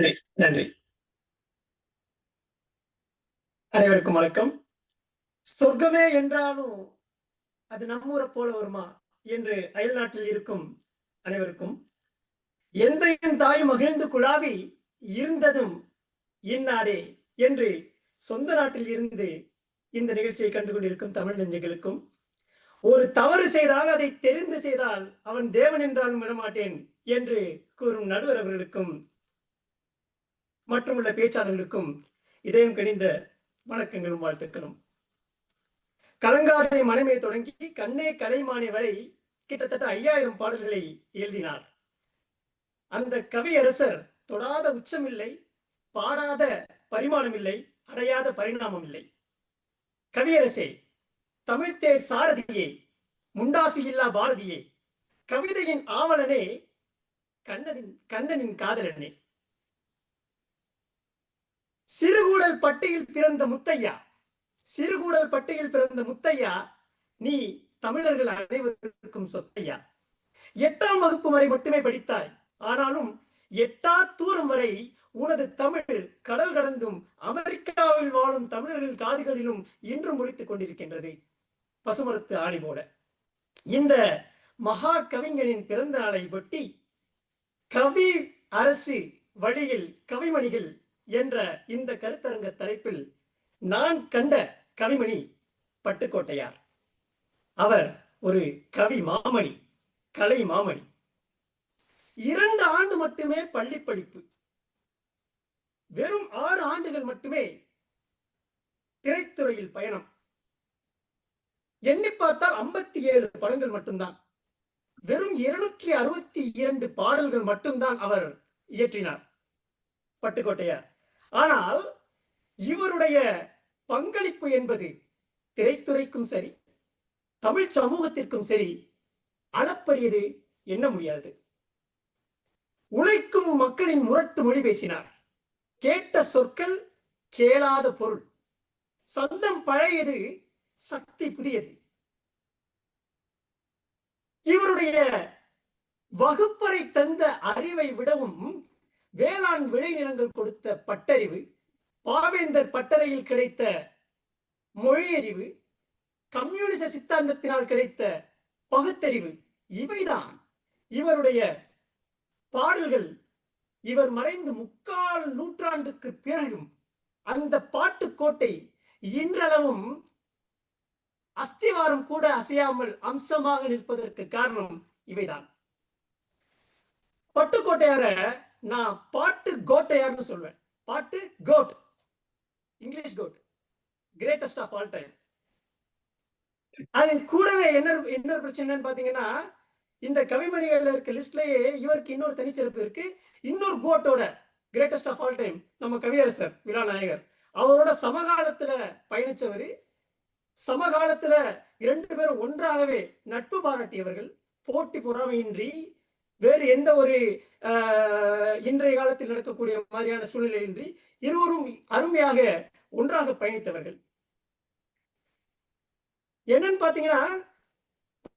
நன்றி அனைவருக்கும் வணக்கம். சொர்க்கமே என்றாலும் அது நம்மூரை போல வருமா என்று அயல் நாட்டில் இருக்கும் அனைவருக்கும். எந்த என் தாய் மகிழ்ந்து குழாவி இருந்ததும் இந்நாடே என்று சொந்த நாட்டில் இருந்து இந்த நிகழ்ச்சியை கண்டு கொண்டிருக்கும் தமிழ் நெஞ்சங்களுக்கும். ஒரு தவறு செய்தால் அதை தெரிந்து செய்தால் அவன் தேவன் என்றாலும் விடமாட்டேன் என்று கூறும் நடுவர் அவர்களுக்கும். மற்றும் உள்ள பேச்சாளர்களுக்கும் இதயம் கணிந்த வணக்கங்களும் வாழ்த்துக்களும். கலங்காதனை மனமே தொடங்கி கண்ணே கலைமானி வரை கிட்டத்தட்ட ஐயாயிரம் பாடல்களை எழுதினார். அந்த கவியரசர் தொடாத உச்சமில்லை பாடாத பரிமாணம் இல்லை அடையாத பரிணாமம் இல்லை கவியரசே தமிழ்தே சாரதியே முண்டாசி இல்லா பாரதியே கவிதையின் ஆவலனே கண்ணனின் கண்ணனின் காதலனே. சிறுகூடல் பட்டியில் பிறந்த முத்தையா. சிறுகூடல் பட்டியில் பிறந்த முத்தையா நீ தமிழர்கள் அனைவருக்கும் சொத்தையா. எட்டாம் வகுப்பு வரை மட்டுமே படித்தாய். ஆனாலும் எட்டா தூரம் வரை உனது தமிழ் கடல் கடந்தும் அமெரிக்காவில் வாழும் தமிழர்கள் காதுகளிலும் இன்றும் ஒழித்துக் கொண்டிருக்கின்றது. பசுமரத்து ஆணி போல. இந்த மகா கவிஞனின் பிறந்த நாளை ஒட்டி கவி அரசு வழியில் கவிமணிகள் என்ற இந்த கருத்தரங்க தலைப்பில் நான் கண்ட கவிமணி பட்டுக்கோட்டையார். அவர் ஒரு கவி மாமணி கலை மாமணி. இரண்டு ஆண்டு மட்டுமே பள்ளி படிப்பு. வெறும் ஆறு ஆண்டுகள் மட்டுமே திரைத்துறையில் பயணம். எண்ணி பார்த்தால் ஐம்பத்தி ஏழு படங்கள் மட்டும்தான். வெறும் இருநூற்றி அறுபத்தி இரண்டு பாடல்கள் மட்டும்தான் அவர் இயற்றினார். பட்டுக்கோட்டையார். ஆனால் இவருடைய பங்களிப்பு என்பது திரைத்துறைக்கும் சரி தமிழ் சமூகத்திற்கும் சரி அளப்பரியது எண்ண முடியாது. உழைக்கும் மக்களின் முரட்டு மொழி பேசினார். கேட்ட சொற்கள் கேளாத பொருள். சந்தம் பழையது சக்தி புதியது. இவருடைய வகுப்பறை தந்த அறிவை விடவும் வேளாண் விளைநிலங்கள் கொடுத்த பட்டறிவு பாவேந்தர் பட்டறையில் கிடைத்த மொழியறிவு கம்யூனிச சித்தாந்தத்தினால் கிடைத்த பகுத்தறிவு இவைதான். இவருடைய பாடல்கள் இவர் மறைந்து முக்கால் நூற்றாண்டுக்கு பிறகும் அந்த பாட்டுக்கோட்டை இன்றளவும் அஸ்திவாரம் கூட அசையாமல் அம்சமாக நிற்பதற்கு காரணம் இவைதான். பட்டுக்கோட்டையார நான் பாட்டு கோட்டையார்னு சொல்வேன். பாட்டு GOAT. English GOAT. Greatest of all time அது கூடவே என்ன என்ன பிரச்சனைன்னு பாத்தீங்கன்னா இந்த கவிமணிகள் இருக்க லிஸ்ட்லயே இவருக்கு இன்னொரு தனிச்சிறப்பு இருக்கு. இன்னொரு கோட்டோட கிரேட்டஸ்ட் ஆஃப் ஆல் டைம் நம்ம கவியரசர் விழாநாயகர் அவரோட சமகாலத்துல பயணிச்சவர். சமகாலத்துல இரண்டு பேரும் ஒன்றாகவே நட்பு பாராட்டியவர்கள். போட்டி பொறாமையின்றி வேறு எந்த ஒரு இன்றைய காலத்தில் நடக்கக்கூடிய மாதிரியான சூழ்நிலையின்றி இருவரும் அருமையாக ஒன்றாக பயணித்தவர்கள். என்னன்னு பாத்தீங்கன்னா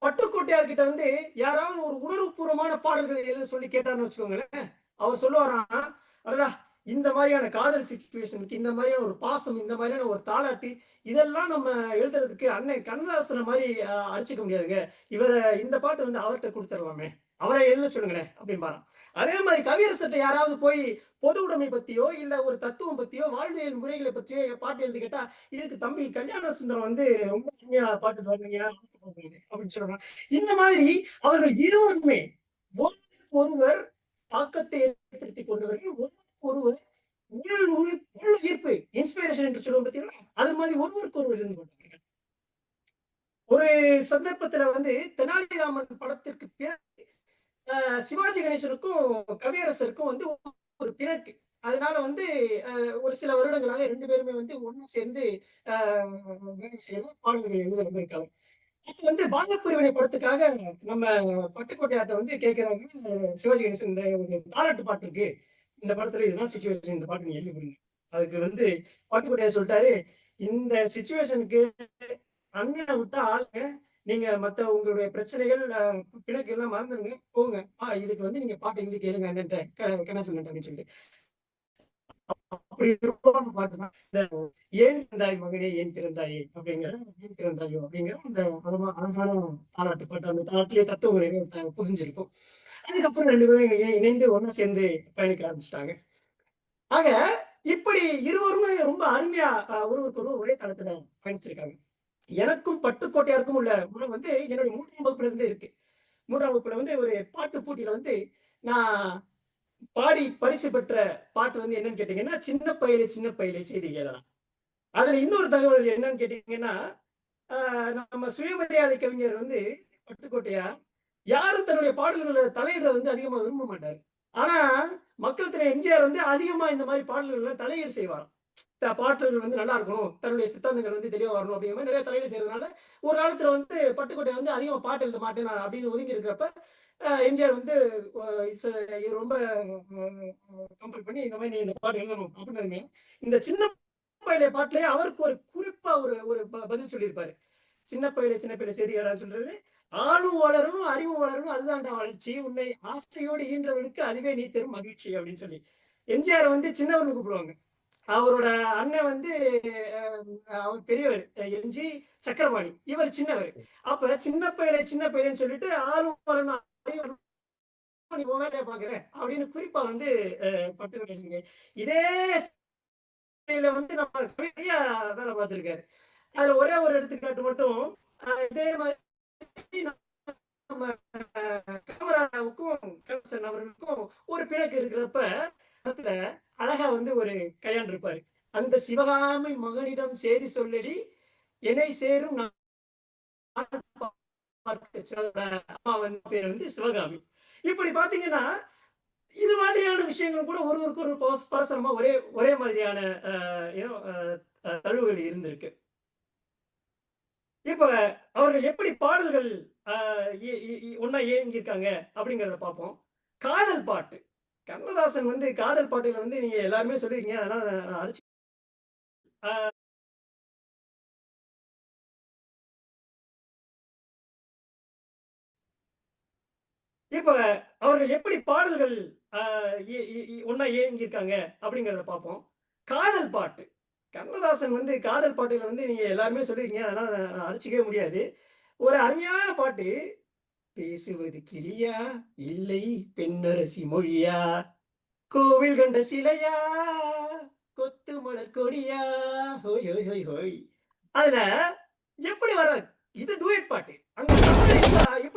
பட்டுக்கோட்டையார் கிட்ட வந்து யாராவது ஒரு உணர்வுபூர்வமான பாடல்கள் எழுத சொல்லி கேட்டான்னு வச்சுக்கோங்களேன். அவர் சொல்லுவாராம் அடடா இந்த மாதிரியான காதல் சுச்சுவேஷனுக்கு இந்த மாதிரியான ஒரு பாசம் இந்த மாதிரியான ஒரு தாளாட்டு இதெல்லாம் நம்ம எழுதுறதுக்கு அண்ணன் கண்ணதாசனை மாதிரி அடிச்சுக்க முடியாதுங்க. இவரை இந்த பாட்டு வந்து அவர்கிட்ட கொடுத்துடலாமே. அவரை எழுத சொல்லுங்களேன் அப்படின்னு அதே மாதிரி கவியரசர்கிட்ட யாராவது போய் பொது உடைமை பத்தியோ இல்ல ஒரு தத்துவம் பத்தியோ வாழ்வியல் முறைகளை பற்றியோ பாட்டு எழுதி கேட்டா இதுக்கு தம்பி கல்யாண சுந்தரம் வந்து ரொம்ப அருமையா பாட்டு பாருங்க அப்படின்னு சொல்றாங்க இந்த மாதிரி அவர்கள் இருவருமே ஒருவருக்கு ஒருவர் தாக்கத்தை ஏற்படுத்தி கொண்டவர்கள் ஒருவருக்கு ஒருவர் உள் உள் ஈர்ப்பு இன்ஸ்பிரேஷன் என்று சொல்லுவோம் பார்த்தீங்கன்னா அது மாதிரி ஒருவருக்கு ஒருவர் இருந்து கொண்டார்கள் ஒரு சந்தர்ப்பத்துல வந்து தெனாலிராமன் படத்திற்கு பிறகு சிவாஜி கணேசனுக்கும் கவியரசருக்கும் வந்து ஒரு பிணக்கு. அதனால வந்து ஒரு சில வருடங்களாக ரெண்டு பேருமே வந்து ஒண்ணு சேர்ந்து வேலை செய்யணும் பாடல்கள் எழுத இருக்காங்க அப்ப வந்து பாகப்பிரிவினை படத்துக்காக நம்ம பட்டுக்கோட்டையாட்ட வந்து கேட்கிறாங்க சிவாஜி கணேசன். இந்த ஒரு தாலாட்டு பாட்டு இருக்கு. இந்த படத்துல இதுதான் சுச்சுவேஷன் இந்த பாட்டு நீ எழுதி கொடுங்க. அதுக்கு வந்து பட்டுக்கோட்டையா சொல்லிட்டாரு இந்த சுச்சுவேஷனுக்கு அண்ணனை விட்டா ஆளுங்க நீங்க மத்த உங்களுடைய பிரச்சனைகள் பிணக்கு எல்லாம் மறந்துடுங்க போங்க. ஆ இதுக்கு வந்து நீங்க பாட்டு எழுதி கேளுங்க கணேசன் அப்படின்னு சொல்லிட்டு. அப்படி உருவான பாட்டு தான். இந்த ஏன் பிறந்தாய் மகனே ஏன் பிறந்தாயே அப்படிங்கிற ஏன் பிறந்தாயோ அப்படிங்கிற அந்த அழகா- அழகான தாலாட்டு பாட்டு. அந்த தாலாட்டிலே தத்துவங்களை புரிஞ்சிருக்கும். அதுக்கப்புறம் ரெண்டு பேரும் இணைந்து ஒன்னா சேர்ந்து பயணிக்க ஆரம்பிச்சிட்டாங்க. ஆக இப்படி இருவருமே ரொம்ப அருமையா ஒருவருக்கு ஒருவர் ஒரே தளத்துல பயணிச்சிருக்காங்க. எனக்கும் பட்டுக்கோட்டையாருக்கும் உள்ள உறவு வந்து என்னுடைய மூன்றாம் வகுப்புல இருந்தே இருக்கு. மூன்றாம் வகுப்புல வந்து ஒரு பாட்டு போட்டியில வந்து நான் பாடி பரிசு பெற்ற பாட்டு வந்து என்னன்னு கேட்டீங்கன்னா சின்ன பயிலே சின்ன பயிலே செய்தி கேளலாம். அதுல இன்னொரு தகவல் என்னன்னு கேட்டீங்கன்னா ஆஹ் நம்ம சுயமரியாதை கவிஞர் வந்து பட்டுக்கோட்டையா யாரும் தன்னுடைய பாடல்களை தலையிட வந்து அதிகமா விரும்ப மாட்டாரு. ஆனா மக்கள் திரு எம்ஜிஆர் வந்து அதிகமா இந்த மாதிரி பாடல்கள்ல தலையீடு செய்வாராம். பாடல்கள் வந்து நல்லா இருக்கணும் தன்னுடைய சித்தாந்தங்கள் வந்து தெளிவாக வரணும் அப்படிங்கிற மாதிரி நிறைய தலையீடு செய்யறதுனால ஒரு காலத்துல வந்து பட்டுக்கோட்டை வந்து அதிகமா பாட்டு எழுத மாட்டேன் நான் அப்படின்னு ஒதுங்கி இருக்கிறப்ப எம்ஜிஆர் வந்து ரொம்ப கம்பல் பண்ணி இந்த மாதிரி நீ இந்த பாட்டு எழுதணும் அப்படின்னு இந்த சின்ன பயிலை பாட்டுலயே அவருக்கு ஒரு குறிப்பா ஒரு ஒரு ப- பதில் சொல்லியிருப்பாரு. சின்ன பயிலை சின்ன பயிலை செய்தியாளர் சொல்றது ஆளும் வளரணும் அறிவும் வளரணும் அதுதான்டா வளர்ச்சி. உன்னை ஆசையோடு ஈன்றவனுக்கு அதுவே நீ தரும் மகிழ்ச்சி அப்படின்னு சொல்லி. எம்ஜிஆர் வந்து சின்னவர்னு கூப்பிடுவாங்க. அவரோட அண்ணன் வந்து அஹ், அவர் பெரியவர் எம்ஜி சக்கரபாணி. இவர் சின்னவர். அப்ப சின்ன பையனை சின்ன பையன் சொல்லிட்டு ஆளும் வளரணும் நீ உன் வேலையை அப்படின்னு குறிப்பா வந்து அஹ், பட்டு பேசுங்க இதே வந்து நம்ம நிறைய வேலை பார்த்திருக்காரு. அதுல ஒரே ஒரு எடுத்துக்காட்டு மட்டும் இதே மாதிரி நம்ம காமராவுக்கும் கலசன் அவர்களுக்கும் ஒரு பிணக்கு இருக்கிறப்ப படத்துல அழகா வந்து ஒரு கல்யாணம் இருப்பாரு. அந்த சிவகாமி மகனிடம் செய்தி சொல்லடி என்னை சேரும் அம்மா வந்து பேர் வந்து சிவகாமி. இப்படி பாத்தீங்கன்னா இது மாதிரியான விஷயங்கள் கூட ஒருவருக்கு ஒரு பரஸ்- ஒரே ஒரே மாதிரியான தழுவுகள் இருந்திருக்கு. இப்ப அவர்கள் எப்படி பாடல்கள் ஆஹ் ஏங்கியிருக்காங்க இ- அப்படிங்கறத பார்ப்போம். காதல் பாட்டு. கண்ணதாசன் வந்து காதல் பாட்டுல வந்து நீங்க எல்லாருமே சொல்லிருக்கீங்க அதனால நான் அடிச்சு இப்ப அவர்கள் எப்படி பாடல்கள் ஒன்னா ஏங்கியிருக்காங்க இ- அப்படிங்கறத பார்ப்போம். காதல் பாட்டு. கண்ணதாசன் வந்து காதல் பாட்டுல வந்து நீங்க எல்லாருமே சொல்லிருக்கீங்க அதனால நான் முடியாது. ஒரு அருமையான பாட்டு பேசுவது கிளியா? இல்லை பெண்ணரசி மொழியா? கோவில் கண்ட சிலையா? கொத்து மலர் கொடியா? ஹோய் ஹோய் ஹோய் ஹோய். அதுல எப்படி வர இது டூயட் பாட்டு.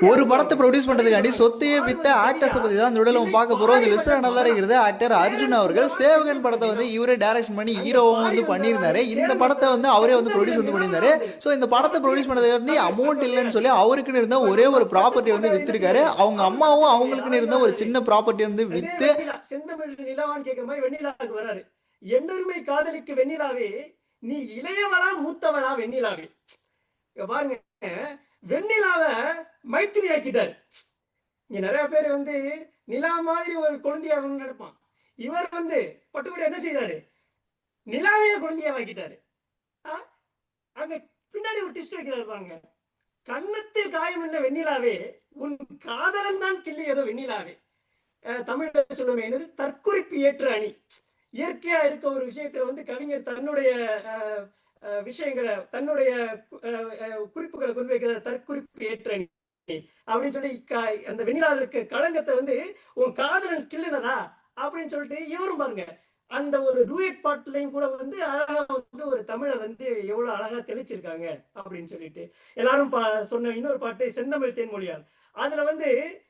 ஒரு படத்தை ப்ரொடியூஸ் பண்றதுக்காண்டி சொத்தையே வித்த ஆக்டர்ஸை பத்தி தான் இந்த வீடியோல பார்க்க போறோம். இந்த விஸ்வ நல்லா இருக்கிறது. ஆக்டர் அர்ஜுன் அவர்கள் சேவகன் படத்தை வந்து இவரே டைரக்ஷன் பண்ணி ஹீரோவும் வந்து பண்ணியிருந்தாரு. இந்த படத்தை வந்து அவரே வந்து ப்ரொடியூஸ் வந்து பண்ணியிருந்தாரு. ஸோ இந்த படத்தை ப்ரொடியூஸ் பண்ணதுக்காண்டி அமௌண்ட் இல்லைன்னு சொல்லி அவருக்குன்னு இருந்த ஒரே ஒரு ப்ராப்பர்ட்டி வந்து வித்திருக்காரு. அவங்க அம்மாவும் அவங்களுக்குன்னு இருந்த ஒரு சின்ன ப்ராப்பர்ட்டி வந்து விற்று வித்து செந்தமிழ் கேட்கிற மாதிரி வெண்ணிலாவுக்கு வராரு எண்ணுரிமை காதலிக்கு வெண்ணிலாவே நீ இளையவளா மூத்தவளா வெண்ணிலாவே. பாருங்க. வெண்ணிலாவ மைத்திரி ஆக்கிட்டாரு. இங்க நிறைய பேர் வந்து நிலா மாதிரி ஒரு குழந்தையா நினைப்பான். இவர் வந்து பட்டுக்கூட என்ன செய்யறாரு நிலாவைய குழந்தையா ஆக்கிட்டாரு. அங்க பின்னாடி ஒரு டிஸ்ட் வைக்கிறாரு பாருங்க. கண்ணத்தில் காயம் என்ன வெண்ணிலாவே உன் காதலன் தான் கிள்ளி ஏதோ வெண்ணிலாவே. தமிழ்ல சொல்லுமே என்னது? தற்குறிப்பு ஏற்ற அணி. இயற்கையா இருக்க ஒரு விஷயத்துல வந்து கவிஞர் தன்னுடைய அஹ், விஷயங்களை தன்னுடைய குறிப்புகளை கொண்டு தற்குறிப்பு ஏற்ற அப்படின்னு சொல்லி அந்த வெண்ணிலாவில் களங்கத்தை வந்து உன் காதலன் கிள்ளுனதா அப்படின்னு சொல்லிட்டு இவரும் பாருங்க. அந்த ஒரு டூயட் பாட்டுலையும் கூட வந்து அழகா வந்து ஒரு தமிழை வந்து எவ்வளவு அழகா தெளிச்சிருக்காங்க அப்படின்னு சொல்லிட்டு. எல்லாரும் பா- சொன்ன இன்னொரு பாட்டு செந்தமிழ் தேன்மொழியால். அதுல வந்து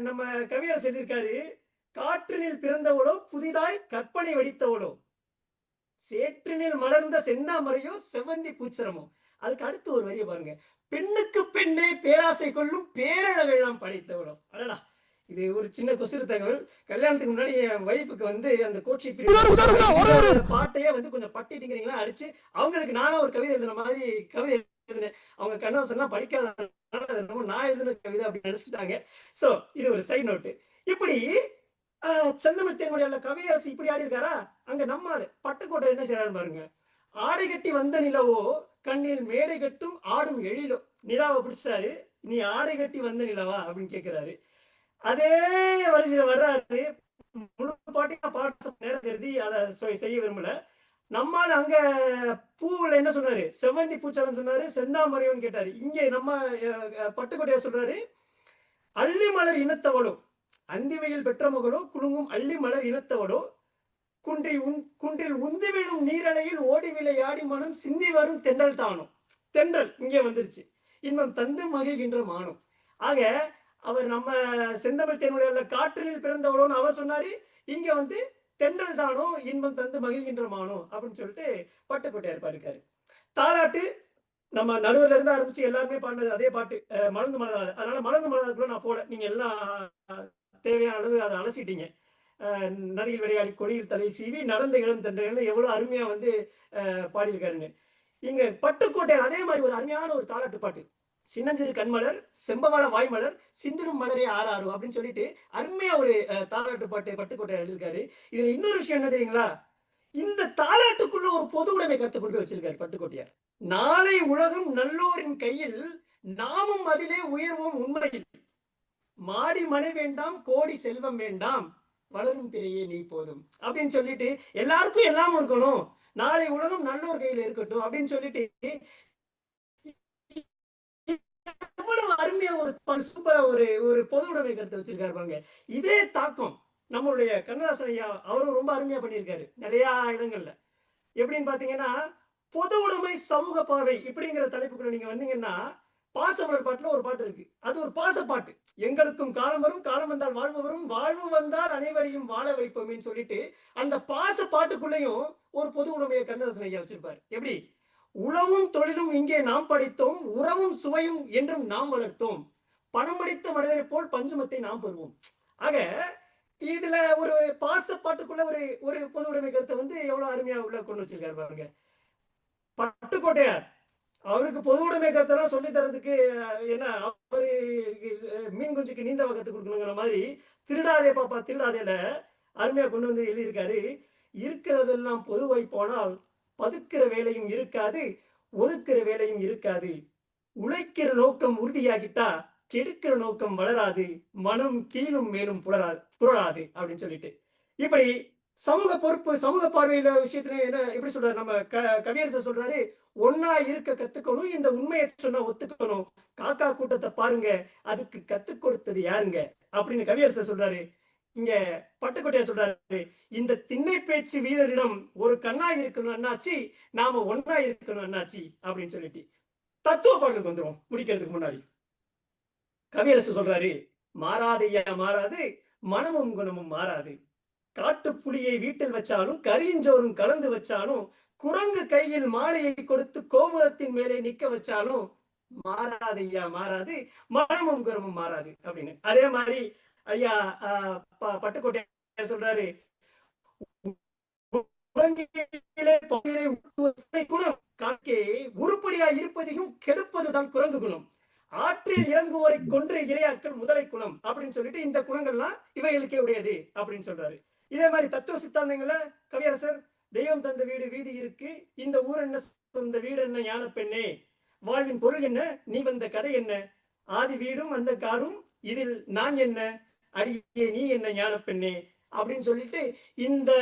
நம்ம கவியர் சொல்லியிருக்காரு காற்றினில் பிறந்தவளோ புதிதாய் கற்பனை வடித்தவளோ. சேற்றினில் மலர்ந்த செந்தாமரையோ செவ்வந்தி பூச்சரமோ? அதுக்கு அடுத்து ஒரு வரிய பாருங்க. பெண்ணுக்கு பெண்ணே பேராசை கொள்ளும் பேரழகெல்லாம் படைத்தவளோ அடடா. இது ஒரு சின்ன கொசுறு தகவல். கல்யாணத்துக்கு முன்னாடி என் ஒய்ஃபுக்கு வந்து அந்த கோச்சி பாட்டையே வந்து கொஞ்சம் பட்டிட்டுங்கிறீங்களா? அடிச்சு அவங்களுக்கு நானும் ஒரு கவிதை எழுதுன மாதிரி கவிதை எழுதுனேன். அவங்க கண்ணாசன்லாம் படிக்காத நான் எழுதுன கவிதை அப்படின்னு நினைச்சிட்டாங்க. சோ இது ஒரு சைட் நோட்டு இப்படி செந்தமிழ் தேன்மொழியால கவியரசு இப்படி ஆடி இருக்காரா அங்க நம்மாரு. பட்டுக்கோட்டை என்ன செய்யறாரு பாருங்க. ஆடை கட்டி வந்த நிலவோ கண்ணில் மேடை கட்டும் ஆடும் எழிலோ. நிலாவை பிடிச்சிட்டாரு. நீ ஆடை கட்டி வந்த நிலவா அப்படின்னு கேட்கிறாரு அதே வரிசையில வர்றாரு. முழு பாட்டையும் பாட்டு நேரம் கருதி அதை செய்ய விரும்பல. நம்மால் அங்க பூவுல என்ன சொன்னாரு? செவ்வந்தி பூச்சாரம் சொன்னாரு. செந்தாமரையும் கேட்டாரு. இங்க நம்ம பட்டுக்கோட்டையா சொல்றாரு. அள்ளி மலர் அந்திவையில் பெற்ற மகளோ குலுங்கும் அள்ளி மலர் இனத்தவளோ குன்றி உன் குன்றில் உந்தி விழும் நீரலையில் ஓடி விளையாடி மனம் சிந்தி வரும் தென்றல் தானும் தென்றல் இங்கே வந்துருச்சு. இன்பம் தந்து மகிழ்கின்ற மானம் ஆக அவர் நம்ம செந்தமிழ் தேனுடைய காற்றில் பிறந்தவளோன்னு அவர் சொன்னாரு இங்க வந்து தென்றல் தானோ இன்பம் தந்து மகிழ்கின்ற மானோ அப்படின்னு சொல்லிட்டு பட்டுக்கோட்டையார் பாருக்காரு தாலாட்டு நம்ம நடுவுல இருந்து ஆரம்பிச்சு எல்லாருமே பாடினது அதே பாட்டு அஹ், மலர்ந்து மலராது. அதனால மலர்ந்து மலராதுக்குள்ள நான் போல நீங்க எல்லாம் தேவையான அளவு அதை அலசிட்டீங்க. நதியில் விளையாடி கொடியில் தலை சீவி நடந்த இளம் தன்றல்னு எவ்வளவு அருமையா வந்து பாடியிருக்காருங்க. இங்க பட்டுக்கோட்டை அதே மாதிரி ஒரு அருமையான ஒரு தாலாட்டு பாட்டு. சின்னஞ்சிறு கண்மலர் செம்பவாள வாய்மலர் சிந்திடும் மலரே ஆறாறு அப்படின்னு சொல்லிட்டு அருமையா ஒரு தாலாட்டு பாட்டு பட்டுக்கோட்டை எழுதியிருக்காரு. இதுல இன்னொரு விஷயம் என்ன தெரியுங்களா? இந்த தாலாட்டுக்குள்ள ஒரு பொது உடைமை கருத்தை கொண்டு போய் வச்சிருக்காரு பட்டுக்கோட்டையார். நாளை உலகம் நல்லோரின் கையில் நாமும் அதிலே உயர்வோம் உண்மையில். மாடி மனை வேண்டாம் கோடி செல்வம் வேண்டாம் வளரும் திரையே நீ போதும். அப்படின்னு சொல்லிட்டு எல்லாருக்கும் எல்லாம் இருக்கணும். நாளை உலகம் நல்லோர் கையில இருக்கட்டும் அப்படின்னு சொல்லிட்டு எவ்வளவு அருமையா ஒரு சூப்பரா ஒரு ஒரு பொது உடைமை கருத்தை வச்சிருக்காரு பாருங்க. இதே தாக்கம் நம்மளுடைய கண்ணதாசன் ஐயா அவரும் ரொம்ப அருமையா பண்ணியிருக்காரு நிறைய இடங்கள்ல. எப்படின்னு பாத்தீங்கன்னா பொது உடைமை சமூக பார்வை இப்படிங்கிற தலைப்புக்குள்ள நீங்க வந்தீங்கன்னா பாசமலர் பாட்டுல ஒரு பாட்டு இருக்கு. அது ஒரு பாச பாட்டு எங்களுக்கும் காலம் வரும் காலம் வந்தால் வாழ்வு வரும் வாழ்வு வந்தால் அனைவரையும் வாழ வைப்போம்னு சொல்லிட்டு அந்த பாச பாட்டுக்குள்ளேயும் ஒரு பொது உடைமையை கண்ணதாசன் ஐயா வச்சிருப்பாரு. எப்படி? உழவும் தொழிலும் இங்கே நாம் படித்தோம் உறவும் சுவையும் என்றும் நாம் வளர்த்தோம். பணம் படித்த மனிதரை போல் பஞ்சமத்தை நாம் பெறுவோம். ஆக இதுல ஒரு பாச பாட்டுக்குள்ள ஒரு ஒரு பொது உடைமை கருத்தை வந்து எவ்வளவு அருமையா உள்ள கொண்டு வச்சிருக்காரு பாருங்க. பட்டுக்கோட்டையார். அவருக்கு பொது உடைமை கருத்தெல்லாம் சொல்லி தரதுக்கு என்ன அவரு மீன் குஞ்சுக்கு நீந்த வகத்து கொடுக்கணுங்கிற மாதிரி திருடாதே பாப்பா திருடாதேல அருமையா கொண்டு வந்து எழுதியிருக்காரு. இருக்கிறதெல்லாம் பொதுவாய் போனால் பதுக்கிற வேலையும் இருக்காது ஒதுக்கிற வேலையும் இருக்காது. உழைக்கிற நோக்கம் உறுதியாகிட்டா கெடுக்கிற நோக்கம் வளராது மனம் கீழும் மேலும் புலராது புரளாது அப்படின்னு சொல்லிட்டு. இப்படி சமூக பொறுப்பு சமூக பார்வையில விஷயத்துல என்ன எப்படி சொல்றாரு? நம்ம க கவியரசர் சொல்றாரு ஒன்னா இருக்க கத்துக்கணும் இந்த உண்மையை சொன்னா ஒத்துக்கணும். காக்கா கூட்டத்தை பாருங்க அதுக்கு கத்து கொடுத்தது யாருங்க? அப்படின்னு கவியரசர் சொல்றாரு. இங்க பட்டுக்கோட்டையா சொல்றாரு இந்த திண்ணை பேச்சு வீரரிடம் ஒரு கண்ணா இருக்கணும் அண்ணாச்சி நாம ஒன்னா இருக்கணும் அண்ணாச்சி அப்படின்னு சொல்லிட்டு தத்துவ பாடலுக்கு வந்துரும் முடிக்கிறதுக்கு முன்னாடி. கவியரசு சொல்றாரு மாறாதையா மாறாது மனமும் குணமும் மாறாது. காட்டுப்புலியை வீட்டில் வச்சாலும் கரியஞ்சோறும் கலந்து வச்சாலும் குரங்கு கையில் மாலையை கொடுத்து கோபுரத்தின் மேலே நிக்க வச்சாலும் மாறாது ஐயா மாறாது. மனமும் குரமும் மாறாது அப்படின்னு. அதே மாதிரி ஐயா பட்டுக்கோட்டை சொல்றாரு குணம். உருப்படியா இருப்பதையும் கெடுப்பதுதான் குரங்கு குணம். ஆற்றில் இறங்குவோரை கொன்று இரையாக்கள் முதலை குணம். அப்படின்னு சொல்லிட்டு இந்த குணங்கள்லாம் இவைகளுக்கே உடையது அப்படின்னு சொல்றாரு. இதே மாதிரி தத்துவ சித்தாந்தங்களை கவியரசர் தெய்வம் தந்த வீடு வீதி இருக்கு. இந்த ஊர் என்ன சொந்த வீடு என்ன ஞான பெண்ணே? வாழ்வின் பொருள் என்ன? நீ வந்த கதை என்ன? ஆதி வீடும் அந்த காரும் இதில் நான் என்ன? அடியே நீ என்ன ஞான பெண்ணே? அப்படின்னு சொல்லிட்டு இந்த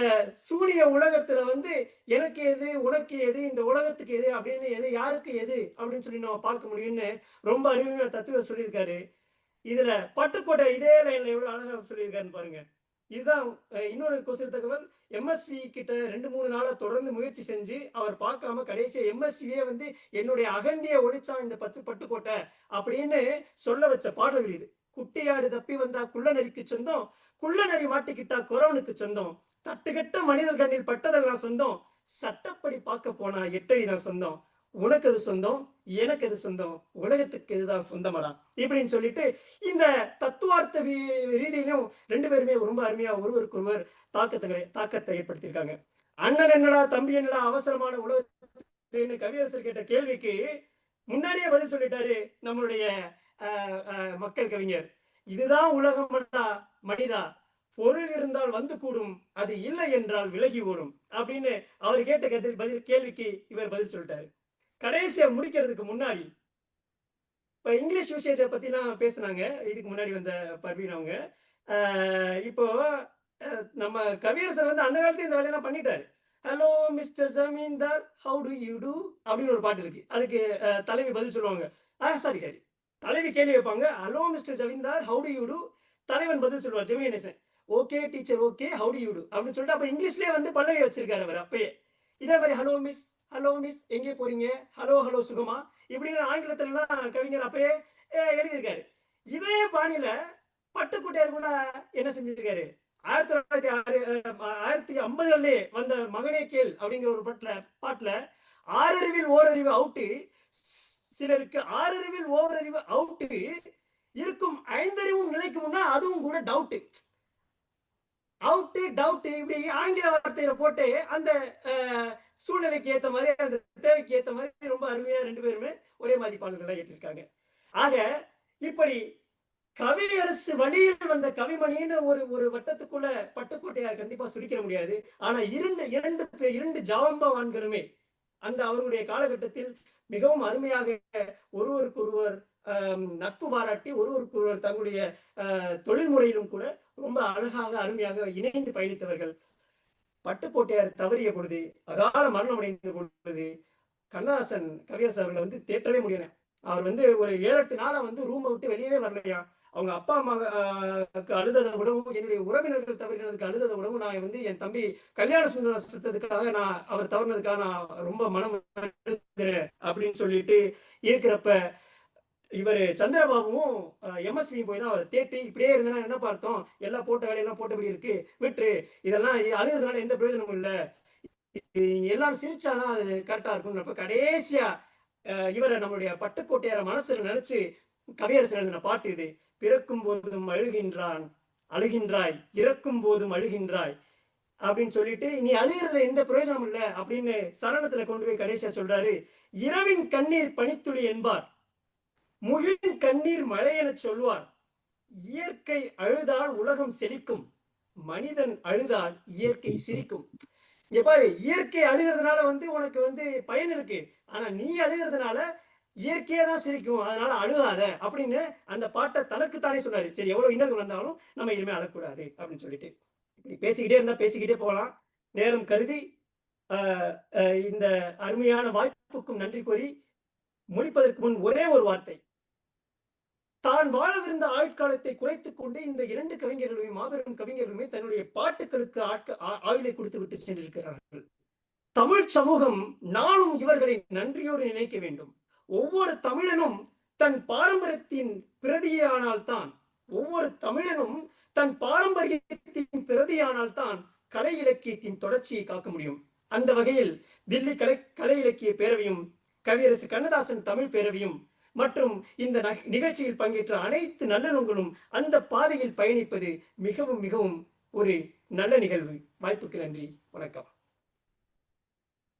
சூரிய உலகத்துல வந்து எனக்கு எது உனக்கு எது இந்த உலகத்துக்கு எது அப்படின்னு எது யாருக்கு எது அப்படின்னு சொல்லி நம்ம பார்க்க முடியும்னு ரொம்ப அருமையான தத்துவ சொல்லியிருக்காரு. இதுல பட்டுக்கோட்டை இதே லைன்ல எவ்வளவு அழகா சொல்லியிருக்காருன்னு பாருங்க. இதுதான் இன்னொரு கொசு தகவல் எம்எஸ்சி கிட்ட ரெண்டு மூணு நாளா தொடர்ந்து முயற்சி செஞ்சு அவர் பார்க்காம கடைசியா எம்எஸ்சியே வந்து என்னுடைய அகந்திய ஒழிச்சான் இந்த பத்து பட்டுக்கோட்டை அப்படின்னு சொல்ல வச்ச பாடல்கள் இது. குட்டியாடு தப்பி வந்தா குள்ளநரிக்கு சொந்தம் குள்ளநரி மாட்டிக்கிட்டா குறவனுக்கு சொந்தம் தட்டுக்கட்ட மனிதர் கண்ணில் பட்டதெல்லாம் சொந்தம் சட்டப்படி பார்க்க போனா எட்டடி தான் சொந்தம். உனக்கு அது சொந்தம்? எனக்கு அது சொந்தம்? உலகத்துக்கு இதுதான் சொந்தமடா? இப்படின்னு சொல்லிட்டு இந்த தத்துவார்த்த வீ- ரீதியிலும் ரெண்டு பேருமே ரொம்ப அருமையா ஒருவருக்கு ஒருவர் தாக்கத்தை தாக்கத்தை ஏற்படுத்தியிருக்காங்க. அண்ணன் என்னடா தம்பி என்னடா அவசரமான உலகன்னு கவியரசர் கேட்ட கேள்விக்கு முன்னாடியே பதில் சொல்லிட்டாரு நம்மளுடைய மக்கள் கவிஞர். இதுதான் உலகமடா மனிதா. பொருள் இருந்தால் வந்து கூடும் அது இல்லை என்றால் விலகி ஓடும் அப்படின்னு அவர் கேட்ட பதில் கேள்விக்கு இவர் பதில் சொல்லிட்டாரு. கடைசியா முடிக்கிறதுக்கு முன்னாடி இப்ப இங்கிலீஷ் யூசேஜை பத்திலாம் பேசுனாங்க. இதுக்கு முன்னாடி வந்த பர்வீன் அவங்க. இப்போ நம்ம கவியரசர் வந்து அந்த காலத்துல இந்த வேலையெல்லாம் பண்ணிட்டாரு. Hello mister zamindar how do you do அப்படின்னு ஒரு பாட்டு இருக்கு. அதுக்கு தலைவி பதில் சொல்லுவாங்க. ஆ சாரி சாரி. தலைவி கேள்வி வைப்பாங்க hello mister zamindar how do you do தலைவன் பதில் சொல்லுவார் Gemini Ganesan okay teacher okay how do you do அப்படின்னு சொல்லிட்டு அப்ப இங்கிலீஷ்லயே வந்து பல்லவி வச்சிருக்காரு அவர் அப்பயே. இதே மாதிரி ஹலோ மிஸ் ஹலோ மிஸ் எங்கே போறீங்க? ஹலோ ஹலோ சுகமா. இப்படிங்கிற ஆங்கிலத்துலலாம் கவிஞர் அப்பயே எழுதியிருக்காரு. இதே பாணியில பட்டுக்கோட்டையார் கூட என்ன செஞ்சிருக்காரு? ஆயிரத்தி தொள்ளாயிரத்தி ஆறு ஆயிரத்தி ஐம்பதுலே வந்த மகனே கேள் அப்படிங்கிற ஒரு பாட்டுல பாட்டுல ஆறறிவில் ஓரறிவு அவுட்டு. சிலருக்கு ஆறறிவில் ஓரறிவு அவுட்டு. இருக்கும் ஐந்தறிவும் நிலைக்கும்னா அதுவும் கூட டவுட்டு அவுட்டு டவுட்டு இப்படி ஆங்கில வார்த்தையில போட்டு அந்த சூழ்நிலைக்கு ஏத்த மாதிரி அந்த தேவைக்கு ஏத்த மாதிரி ரொம்ப அருமையா ரெண்டு பேருமே ஒரே மாதிரி பாடல்களை ஏற்றிருக்காங்க. ஆக இப்படி கவியரசு வழியில் வந்த கவிமணின்னு ஒரு ஒரு வட்டத்துக்குள்ள பட்டுக்கோட்டையார் கண்டிப்பா சுருக்கிட முடியாது. ஆனா இரண்டு இரண்டு பேர் இரண்டு ஜாம்பவான்களுமே அந்த அவருடைய காலகட்டத்தில் மிகவும் அருமையாக ஒருவருக்கொருவர் நட்பு பாராட்டி ஒருவருக்கொருவர் தங்களுடைய ஆஹ், தொழில் முறையிலும் கூட ரொம்ப அழகாக அருமையாக இணைந்து பயணித்தவர்கள் பட்டுக்கோட்டையார் தவறிய பொழுது அகால மரணம் அடைந்த பொழுது கண்ணதாசன் கவியரசு அவர்களை வந்து தேற்றவே முடியல. அவர் வந்து ஒரு ஏழு எட்டு நாளா வந்து ரூமை விட்டு வெளியவே வரலையா? அவங்க அப்பா அம்மா ஆஹ், அழுததை விடவும் என்னுடைய உறவினர்கள் தவறினதுக்கு அழுததை விடவும் நான் வந்து என் தம்பி கல்யாண சுந்தரத்துக்காக நான் அவர் தவறினதுக்காக நான் ரொம்ப மனம் அப்படின்னு சொல்லிட்டு இருக்கிறப்ப இவர் சந்திரபாபுவும் எம்எஸ்பியும் போய் தான் அவர் தேட்டி இப்படியே இருந்தா என்ன பார்த்தோம்? எல்லாம் போட்ட வேலையெல்லாம் போட்டபடி இருக்கு. விட்டுரு. இதெல்லாம் அழுகிறதுனால எந்த பிரயோஜனமும் இல்லை. எல்லாரும் சிரிச்சாதான் அது கரெக்டா இருக்கும்ன்றப்ப கடைசியா இவரை நம்மளுடைய பட்டுக்கோட்டையார மனசுல நினைச்சு கவியரசு எழுதின பாட்டு இது. பிறக்கும் போதும் அழுகின்றான் அழுகின்றாய் இறக்கும் போதும் அழுகின்றாய் அப்படின்னு சொல்லிட்டு நீ அழுகிறதுல எந்த பிரயோஜனமும் இல்லை அப்படின்னு சரணத்துல கொண்டு போய் கடைசியா சொல்றாரு. இரவின் கண்ணீர் பனித்துளி என்பார் முகிலின் கண்ணீர் மழை எனச் சொல்வார் இயற்கை அழுதால் உலகம் செழிக்கும் மனிதன் அழுதால் இயற்கை சிரிக்கும். இங்க பாரு இயற்கை அழுகிறதுனால வந்து உனக்கு வந்து பயன் இருக்கு. ஆனா நீ அழுகிறதுனால இயற்கையா தான் சிரிக்கும். அதனால அழுகாத அப்படின்னு அந்த பாட்டை தனக்குத்தானே சொன்னாரு. சரி எவ்வளவு இன்னல் வந்தாலும் நம்ம இனிமே அழக்கூடாது அப்படின்னு சொல்லிட்டு. இப்படி பேசிக்கிட்டே இருந்தா பேசிக்கிட்டே போகலாம். நேரம் கருதி இந்த அருமையான வாய்ப்புக்கும் நன்றி கூறி முடிப்பதற்கு முன் ஒரே ஒரு வார்த்தை. தான் வாழவிருந்த ஆயுட்காலத்தை குறைத்துக் கொண்டு இந்த இரண்டு கவிஞர்களுமே மாபெரும் கவிஞர்களுமே தன்னுடைய பாட்டுகளுக்கு ஆட்க ஆ- ஆயுளை கொடுத்து விட்டு சென்றிருக்கிறார்கள். தமிழ் சமூகம் நானும் இவர்களை நன்றியோடு நினைக்க வேண்டும். ஒவ்வொரு தமிழனும் தன் பாரம்பரியத்தின் பிரதியானால்தான் ஒவ்வொரு தமிழனும் தன் பாரம்பரியத்தின் பிரதியானால்தான் கலை இலக்கியத்தின் தொடர்ச்சியை காக்க முடியும். அந்த வகையில் தில்லி கலை கலை இலக்கிய பேரவையும் கவியரசு கண்ணதாசன் தமிழ் பேரவையும் மற்றும் இந்த நிகழ்ச்சியில் பங்கேற்ற அனைத்து நல்லவங்களும் அந்த பாதையில் பயணிப்பது மிகவும் மிகவும் ஒரு நல்ல நிகழ்வு. வாய்ப்புக்கு நன்றி. வணக்கம்.